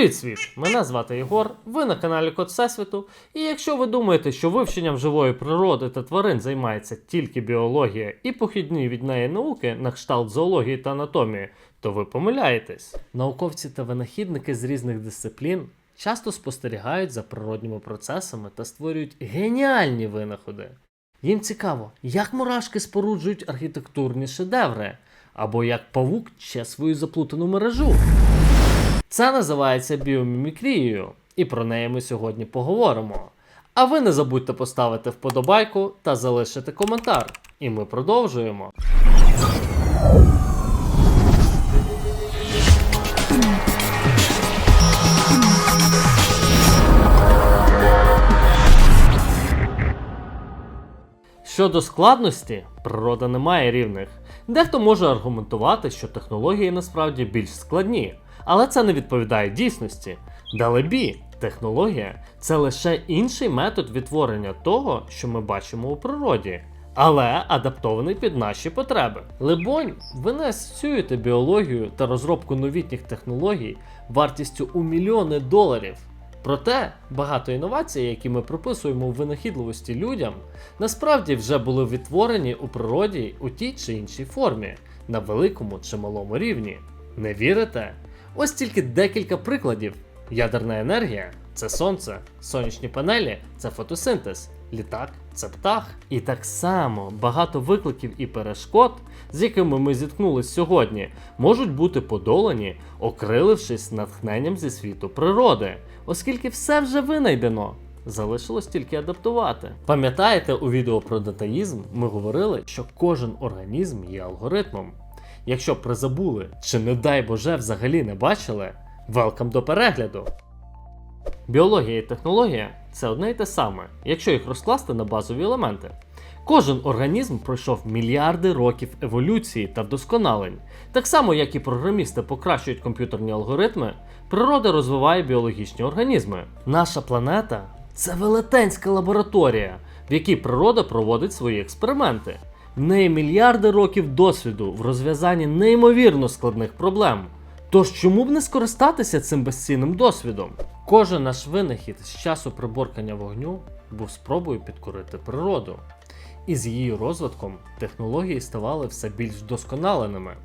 Привіт, світ! Мене звати Єгор, ви на каналі Код Всесвіту. І якщо ви думаєте, що вивченням живої природи та тварин займається тільки біологія і похідні від неї науки на кшталт зоології та анатомії, то ви помиляєтесь. Науковці та винахідники з різних дисциплін часто спостерігають за природніми процесами та створюють геніальні винаходи. Їм цікаво, як мурашки споруджують архітектурні шедеври, або як павук ще свою заплутану мережу. Це називається біомімікрією, і про неї ми сьогодні поговоримо. А ви не забудьте поставити вподобайку та залишити коментар. І ми продовжуємо. Щодо складності, природа не має рівних. Дехто може аргументувати, що технології насправді більш складні, але це не відповідає дійсності. Далебі, технологія це лише інший метод відтворення того, що ми бачимо у природі, але адаптований під наші потреби. Либонь, ви не асоціюєте біологію та розробку новітніх технологій вартістю у мільйони доларів. Проте багато інновацій, які ми прописуємо в винахідливості людям, насправді вже були відтворені у природі у тій чи іншій формі, на великому чи малому рівні. Не вірите? Ось тільки декілька прикладів: ядерна енергія це сонце, сонячні панелі це фотосинтез, літак це. І так само багато викликів і перешкод, з якими ми зіткнулись сьогодні, можуть бути подолані, окрилившись натхненням зі світу природи, оскільки все вже винайдено. Залишилось тільки адаптувати. Пам'ятаєте, у відео про датаїзм ми говорили, що кожен організм є алгоритмом. Якщо призабули, чи не дай Боже взагалі не бачили, велкам до перегляду. Біологія і технологія це одне й те саме, якщо їх розкласти на базові елементи. Кожен організм пройшов мільярди років еволюції та вдосконалень. Так само, як і програмісти покращують комп'ютерні алгоритми, природа розвиває біологічні організми. Наша планета це велетенська лабораторія, в якій природа проводить свої експерименти. В неї мільярди років досвіду в розв'язанні неймовірно складних проблем. Тож чому б не скористатися цим безцінним досвідом? Кожен наш винахід з часу приборкання вогню був спробою підкорити природу. І з її розвитком технології ставали все більш вдосконаленими.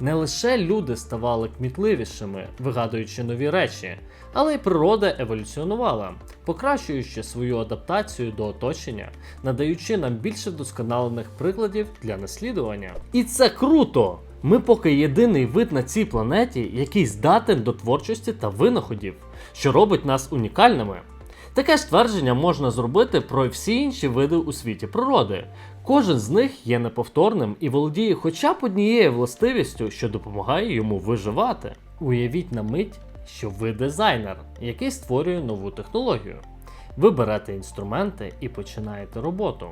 Не лише люди ставали кмітливішими, вигадуючи нові речі, але й природа еволюціонувала, покращуючи свою адаптацію до оточення, надаючи нам більше вдосконалених прикладів для наслідування. І це круто! Ми поки єдиний вид на цій планеті, який здатен до творчості та винаходів, що робить нас унікальними. Таке ж твердження можна зробити про всі інші види у світі природи. Кожен з них є неповторним і володіє хоча б однією властивістю, що допомагає йому виживати. Уявіть на мить, що ви дизайнер, який створює нову технологію. Ви берете інструменти і починаєте роботу.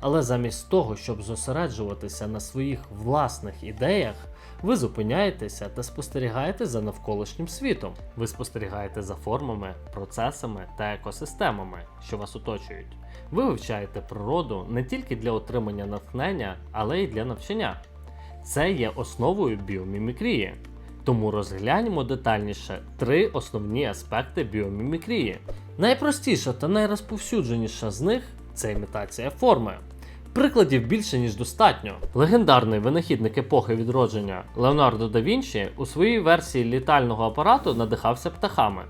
Але замість того, щоб зосереджуватися на своїх власних ідеях, ви зупиняєтеся та спостерігаєте за навколишнім світом. Ви спостерігаєте за формами, процесами та екосистемами, що вас оточують. Ви вивчаєте природу не тільки для отримання натхнення, але й для навчання. Це є основою біомімікрії. Тому розгляньмо детальніше три основні аспекти біомімікрії. Найпростіша та найрозповсюдженіша з них це імітація форми. Прикладів більше ніж достатньо. Легендарний винахідник епохи відродження Леонардо да Вінчі у своїй версії літального апарату надихався птахами.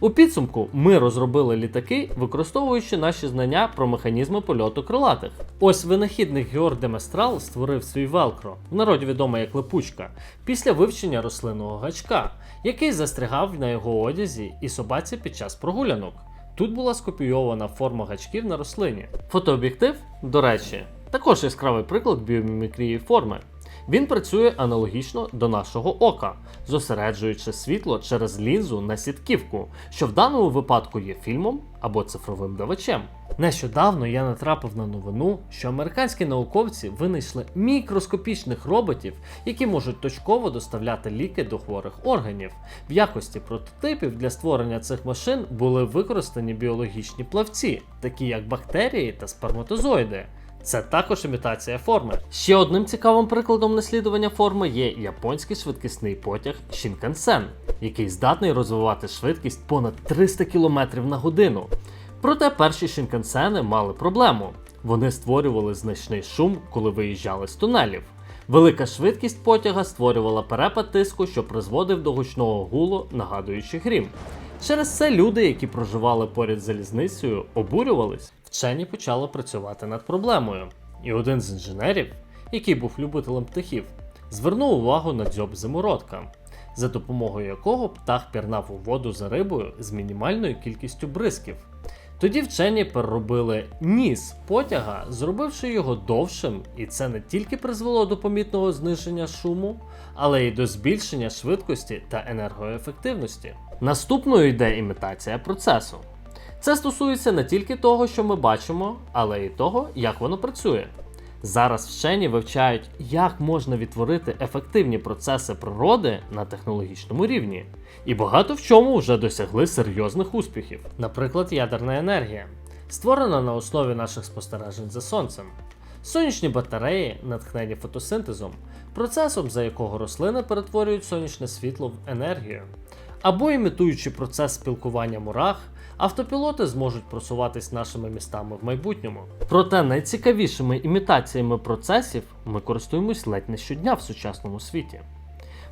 У підсумку ми розробили літаки, використовуючи наші знання про механізми польоту крилатих. Ось винахідник Георг де Местрал створив свій велкро, в народі відомий як липучка, після вивчення рослинного гачка, який застрягав на його одязі і собаці під час прогулянок. Тут була скопійована форма гачків на рослині. Фотооб'єктив, до речі, також яскравий приклад біомімікрії форми. Він працює аналогічно до нашого ока, зосереджуючи світло через лінзу на сітківку, що в даному випадку є фільмом або цифровим давачем. Нещодавно я натрапив на новину, що американські науковці винайшли мікроскопічних роботів, які можуть точково доставляти ліки до хворих органів. В якості прототипів для створення цих машин були використані біологічні плавці, такі як бактерії та сперматозоїди. Це також імітація форми. Ще одним цікавим прикладом наслідування форми є японський швидкісний потяг Shinkansen, який здатний розвивати швидкість понад 300 км на годину. Проте перші Шинкансени мали проблему. Вони створювали значний шум, коли виїжджали з тунелів. Велика швидкість потяга створювала перепад тиску, що призводив до гучного гулу, нагадуючи грім. Через це люди, які проживали поряд залізницею, обурювались. Вчені почали працювати над проблемою. І один з інженерів, який був любителем птахів, звернув увагу на дзьоб зимородка, за допомогою якого птах пірнав у воду за рибою з мінімальною кількістю бризків. Тоді вчені переробили ніс потяга, зробивши його довшим, і це не тільки призвело до помітного зниження шуму, але й до збільшення швидкості та енергоефективності. Наступною йде імітація процесу. Це стосується не тільки того, що ми бачимо, але й того, як воно працює. Зараз вчені вивчають, як можна відтворити ефективні процеси природи на технологічному рівні, і багато в чому вже досягли серйозних успіхів. Наприклад, ядерна енергія, створена на основі наших спостережень за сонцем. Сонячні батареї, натхнені фотосинтезом, процесом, за якого рослини перетворюють сонячне світло в енергію. Або імітуючи процес спілкування мурах, автопілоти зможуть просуватись нашими містами в майбутньому. Проте найцікавішими імітаціями процесів ми користуємось ледь не щодня в сучасному світі.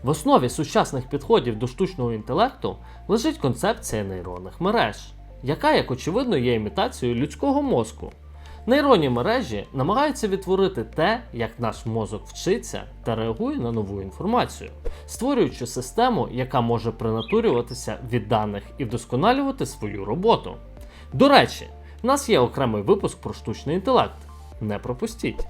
В основі сучасних підходів до штучного інтелекту лежить концепція нейронних мереж, яка, як очевидно, є імітацією людського мозку. Нейронні мережі намагаються відтворити те, як наш мозок вчиться та реагує на нову інформацію, створюючи систему, яка може принатурюватися від даних і вдосконалювати свою роботу. До речі, в нас є окремий випуск про штучний інтелект. Не пропустіть.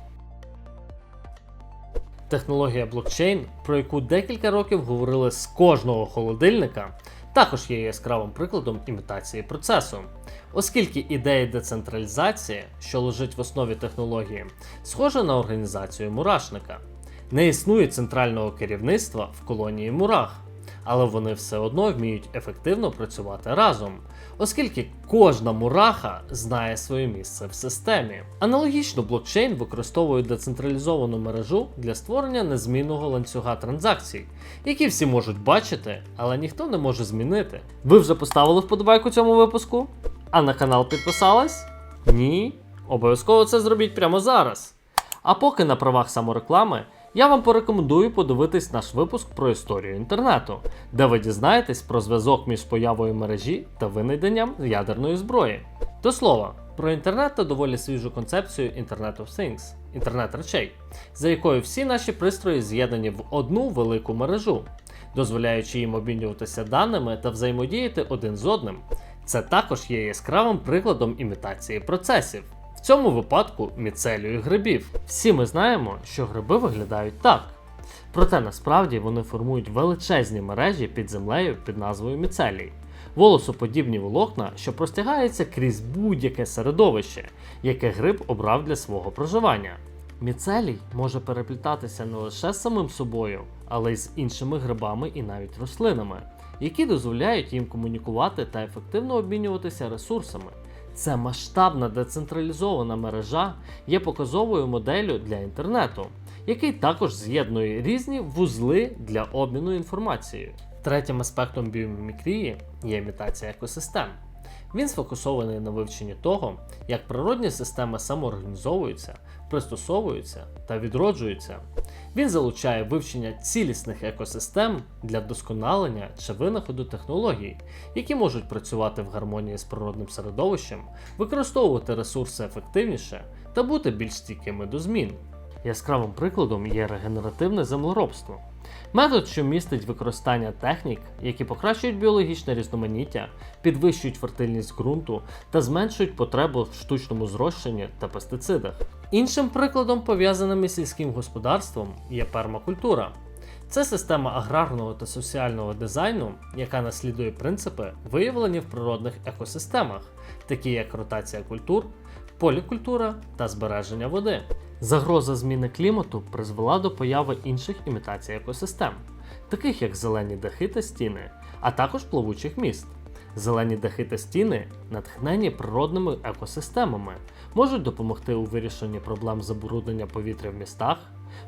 Технологія блокчейн, про яку декілька років говорили з кожного холодильника, також є яскравим прикладом імітації процесу, оскільки ідея децентралізації, що лежить в основі технології, схожа на організацію мурашника. Не існує центрального керівництва в колонії мурах, але вони все одно вміють ефективно працювати разом, оскільки кожна мураха знає своє місце в системі. Аналогічно блокчейн використовує децентралізовану мережу для створення незмінного ланцюга транзакцій, які всі можуть бачити, але ніхто не може змінити. Ви вже поставили вподобайку цьому випуску? А на канал підписались? Ні? Обов'язково це зробіть прямо зараз. А поки на правах самореклами, я вам порекомендую подивитись наш випуск про історію інтернету, де ви дізнаєтесь про зв'язок між появою мережі та винайденням ядерної зброї. До слова, про інтернет та доволі свіжу концепцію Internet of Things інтернет речей, за якою всі наші пристрої з'єднані в одну велику мережу, дозволяючи їм обмінюватися даними та взаємодіяти один з одним. Це також є яскравим прикладом імітації процесів. Цьому випадку міцелію грибів. Всі ми знаємо, що гриби виглядають так. Проте насправді вони формують величезні мережі під землею під назвою міцелій. Волосоподібні волокна, що простягаються крізь будь-яке середовище, яке гриб обрав для свого проживання. Міцелій може переплітатися не лише з самим собою, але й з іншими грибами і навіть рослинами, які дозволяють їм комунікувати та ефективно обмінюватися ресурсами. Це масштабна децентралізована мережа є показовою моделлю для інтернету, який також з'єднує різні вузли для обміну інформацією. Третім аспектом біомімікрії є імітація екосистем. Він сфокусований на вивченні того, як природні системи самоорганізовуються, пристосовуються та відроджуються. Він залучає вивчення цілісних екосистем для вдосконалення чи винаходу технологій, які можуть працювати в гармонії з природним середовищем, використовувати ресурси ефективніше та бути більш стійкими до змін. Яскравим прикладом є регенеративне землеробство. Метод, що містить використання технік, які покращують біологічне різноманіття, підвищують фертильність ґрунту та зменшують потребу в штучному зрощенні та пестицидах. Іншим прикладом, пов'язаним із сільським господарством, є пермакультура. Це система аграрного та соціального дизайну, яка наслідує принципи, виявлені в природних екосистемах, такі як ротація культур, полікультура та збереження води. Загроза зміни клімату призвела до появи інших імітацій екосистем, таких як зелені дахи та стіни, а також плавучих міст. Зелені дахи та стіни, натхнені природними екосистемами, можуть допомогти у вирішенні проблем забруднення повітря в містах.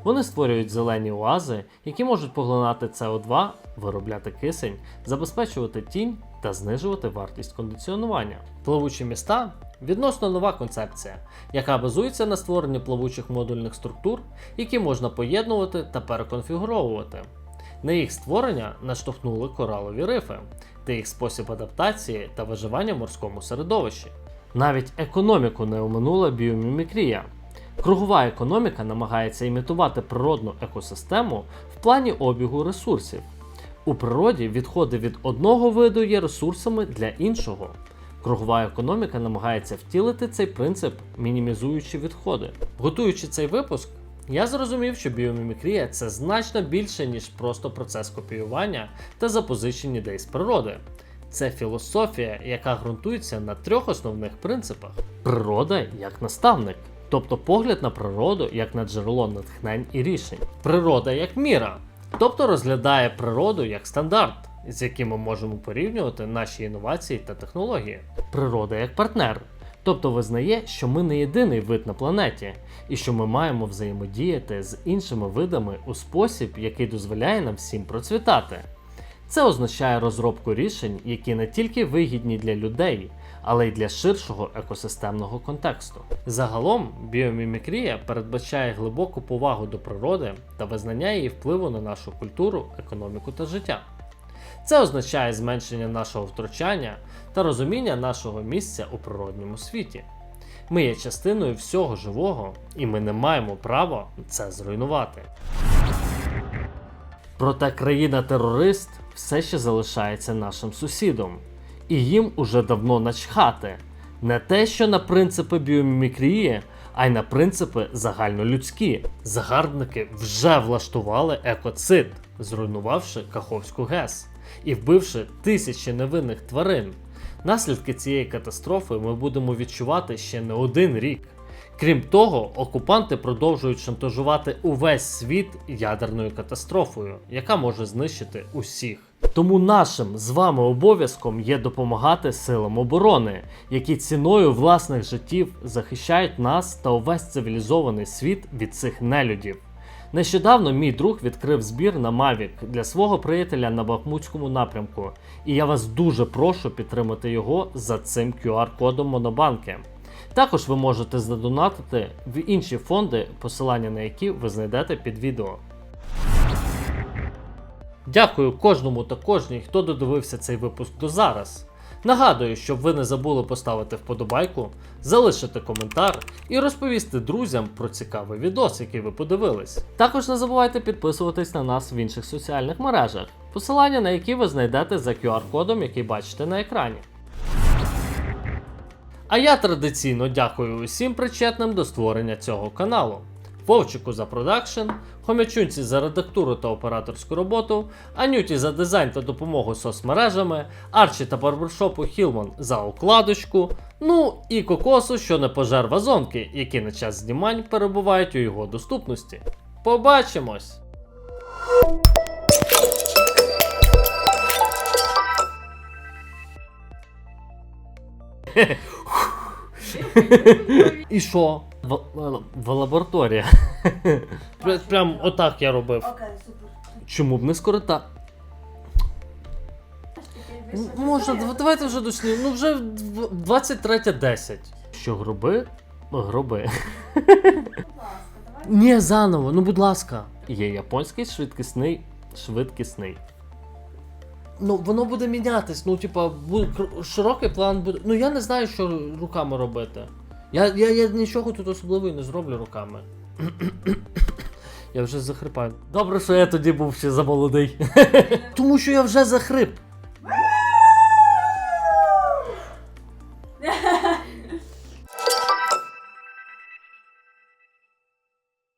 Вони створюють зелені оази, які можуть поглинати СО2, виробляти кисень, забезпечувати тінь та знижувати вартість кондиціонування. Плавучі міста відносно нова концепція, яка базується на створенні плавучих модульних структур, які можна поєднувати та переконфігуровувати. На їх створення наштовхнули коралові рифи та їх спосіб адаптації та виживання в морському середовищі. Навіть економіку не оминула біомімікрія. Кругова економіка намагається імітувати природну екосистему в плані обігу ресурсів. У природі відходи від одного виду є ресурсами для іншого. Кругова економіка намагається втілити цей принцип, мінімізуючи відходи. Готуючи цей випуск, я зрозумів, що біомімікрія це значно більше, ніж просто процес копіювання та запозичень ідей з природи. Це філософія, яка ґрунтується на трьох основних принципах: природа як наставник, тобто погляд на природу як на джерело натхнень і рішень, природа як міра, тобто розглядає природу як стандарт, з яким ми можемо порівнювати наші інновації та технології. Природа як партнер, тобто визнає, що ми не єдиний вид на планеті, і що ми маємо взаємодіяти з іншими видами у спосіб, який дозволяє нам всім процвітати. Це означає розробку рішень, які не тільки вигідні для людей, але й для ширшого екосистемного контексту. Загалом, біомімікрія передбачає глибоку повагу до природи та визнання її впливу на нашу культуру, економіку та життя. Це означає зменшення нашого втручання та розуміння нашого місця у природньому світі. Ми є частиною всього живого, і ми не маємо права це зруйнувати. Проте країна-терорист все ще залишається нашим сусідом, і їм уже давно начхати не те, що на принципи біомімікрії, а й на принципи загальнолюдські. Загарбники вже влаштували екоцид, зруйнувавши Каховську ГЕС і вбивши тисячі невинних тварин. Наслідки цієї катастрофи ми будемо відчувати ще не один рік. Крім того, окупанти продовжують шантажувати увесь світ ядерною катастрофою, яка може знищити усіх. Тому нашим з вами обов'язком є допомагати силам оборони, які ціною власних життів захищають нас та увесь цивілізований світ від цих нелюдів. Нещодавно мій друг відкрив збір на Mavic для свого приятеля на Бахмутському напрямку, і я вас дуже прошу підтримати його за цим QR-кодом Монобанки. Також ви можете задонатити в інші фонди, посилання на які ви знайдете під відео. Дякую кожному та кожній, хто додивився цей випуск до зараз. Нагадую, щоб ви не забули поставити вподобайку, залишити коментар і розповісти друзям про цікавий відос, який ви подивились. Також не забувайте підписуватись на нас в інших соціальних мережах, посилання на які ви знайдете за QR-кодом, який бачите на екрані. А я традиційно дякую усім причетним до створення цього каналу. Вовчику за продакшн, Хомячунці за редактуру та операторську роботу, Анюті за дизайн та допомогу соцмережами, Арчі та барбершопу Хілман за укладочку, ну і кокосу, що не пожер вазонки, які на час знімань перебувають у його доступності. Побачимось! І що? В, в, лабораторії. Пря- Прям отак я робив. Окей, супер. Чому б не скорита? М- Можна, дав- давайте вже дошли. Ну вже в- 23.10. Що, гроби? Гроби. Будь ласка, давай. Ні, заново, ну будь ласка. Є японський швидкісний. Швидкісний. Ну, воно буде мінятись. Ну, типа, широкий план буде. Ну я не знаю, що руками робити. Я, я, я нічого тут особливого не зроблю руками. Я вже захрипаю. Добре, що я тоді був ще замолодий. Тому що я вже захрип.